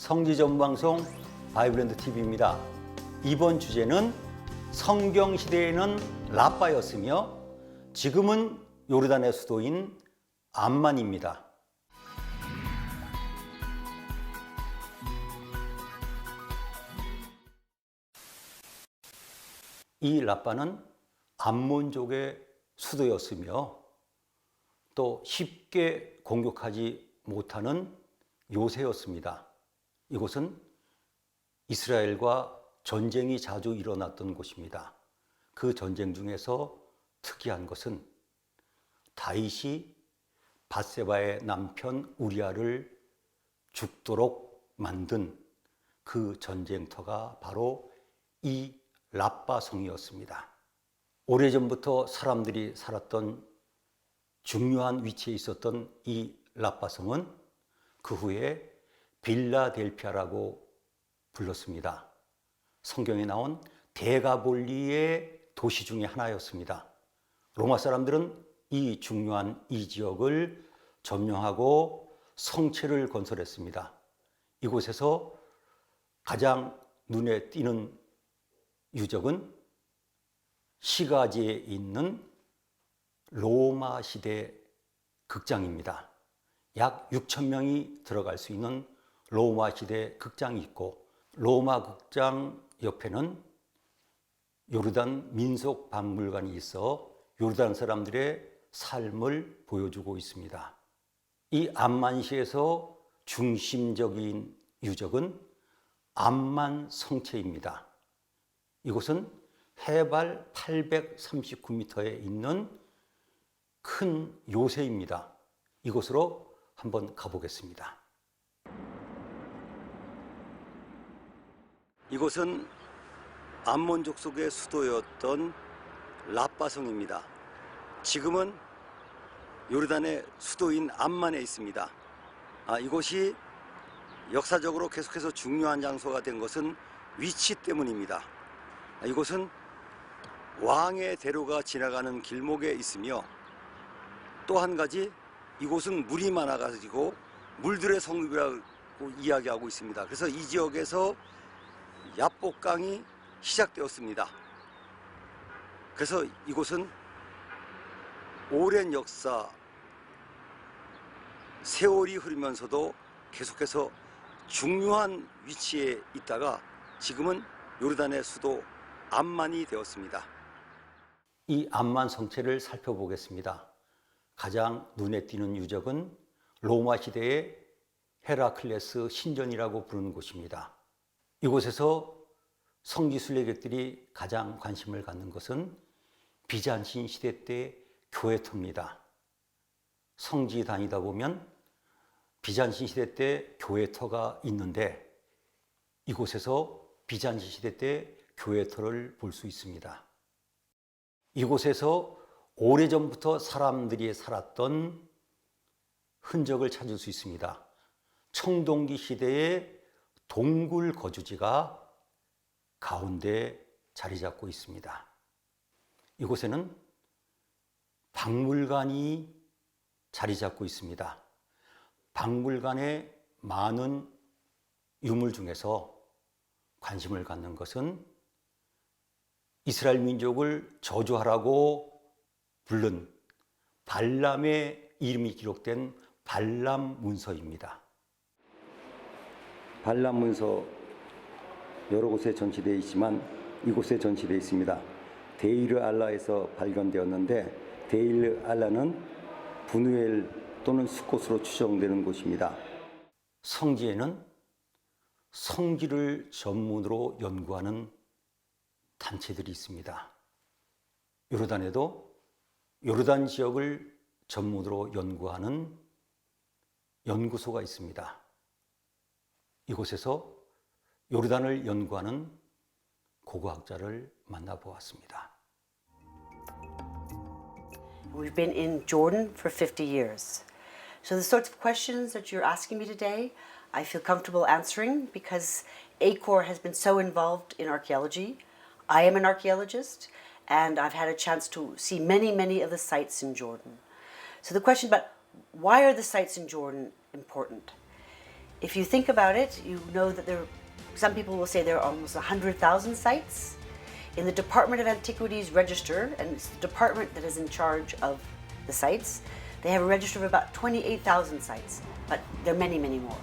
성지 전방송 바이블랜드 TV입니다. 이번 주제는 성경 시대에는 라빠였으며 지금은 요르단의 수도인 암만입니다. 이 라빠는 암몬족의 수도였으며 또 쉽게 공격하지 못하는 요새였습니다. 이곳은 이스라엘과 전쟁이 자주 일어났던 곳입니다. 그 전쟁 중에서 특이한 것은 다윗이 바세바의 남편 우리아를 죽도록 만든 그 전쟁터가 바로 이 라빠성이었습니다. 오래전부터 사람들이 살았던 중요한 위치에 있었던 이 라빠성은 그 후에 빌라델피아라고 불렀습니다. 성경에 나온 대가볼리의 도시 중의 하나였습니다. 로마 사람들은 이 중요한 이 지역을 점령하고 성체를 건설했습니다. 이곳에서 가장 눈에 띄는 유적은 시가지에 있는 로마 시대 극장입니다. 약 6천 명이 들어갈 수 있는 로마 시대 극장이 있고 로마 극장 옆에는 요르단 민속 박물관이 있어 요르단 사람들의 삶을 보여주고 있습니다. 이 암만시에서 중심적인 유적은 암만 성체입니다. 이곳은 해발 839m에 있는 큰 요새입니다. 이곳으로 한번 가보겠습니다. 이곳은 암몬족 속의 수도였던 라빠성입니다. 지금은 요르단의 수도인 암만에 있습니다. 아, 이곳이 역사적으로 계속해서 중요한 장소가 된 것은 위치 때문입니다. 아, 이곳은 왕의 대로가 지나가는 길목에 있으며 또 한 가지 이곳은 물이 많아가지고 물들의 성읍이라고 이야기하고 있습니다. 그래서 이 지역에서 야복강이 시작되었습니다. 그래서 이곳은 오랜 역사, 세월이 흐르면서도 계속해서 중요한 위치에 있다가 지금은 요르단의 수도 암만이 되었습니다. 이 암만 성체를 살펴보겠습니다. 가장 눈에 띄는 유적은 로마 시대의 헤라클레스 신전이라고 부르는 곳입니다. 이곳에서 성지 순례객들이 가장 관심을 갖는 것은 비잔신 시대 때 교회터입니다. 성지 다니다 보면 비잔신 시대 때 교회터가 있는데 이곳에서 비잔신 시대 때 교회터를 볼 수 있습니다. 이곳에서 오래전부터 사람들이 살았던 흔적을 찾을 수 있습니다. 청동기 시대의 동굴 거주지가 가운데 자리 잡고 있습니다. 이곳에는 박물관이 자리 잡고 있습니다. 박물관의 많은 유물 중에서 관심을 갖는 것은 이스라엘 민족을 저주하라고 부른 발람의 이름이 기록된 발람 문서입니다. 발람 문서 여러 곳에 전시되어 있지만 이곳에 전시되어 있습니다. 데이르 알라에서 발견되었는데 데이르 알라는 분우엘 또는 수꽃으로 추정되는 곳입니다. 성지에는 성지를 전문으로 연구하는 단체들이 있습니다. 요르단에도 요르단 지역을 전문으로 연구하는 연구소가 있습니다. 이곳에서 요르단을 연구하는 고고학자를 만나보았습니다. We've been in Jordan for 50 years. So, the sorts of questions that you're asking me today, I feel comfortable answering because ACOR has been so involved in archaeology. I am an archaeologist and I've had a chance to see many, many of the sites in Jordan. So, the question about why are the sites in Jordan important? If you think about it, you know that there, some people will say there are almost 100,000 sites. In the Department of Antiquities register, and it's the department that is in charge of the sites, they have a register of about 28,000 sites, but there are many, many more.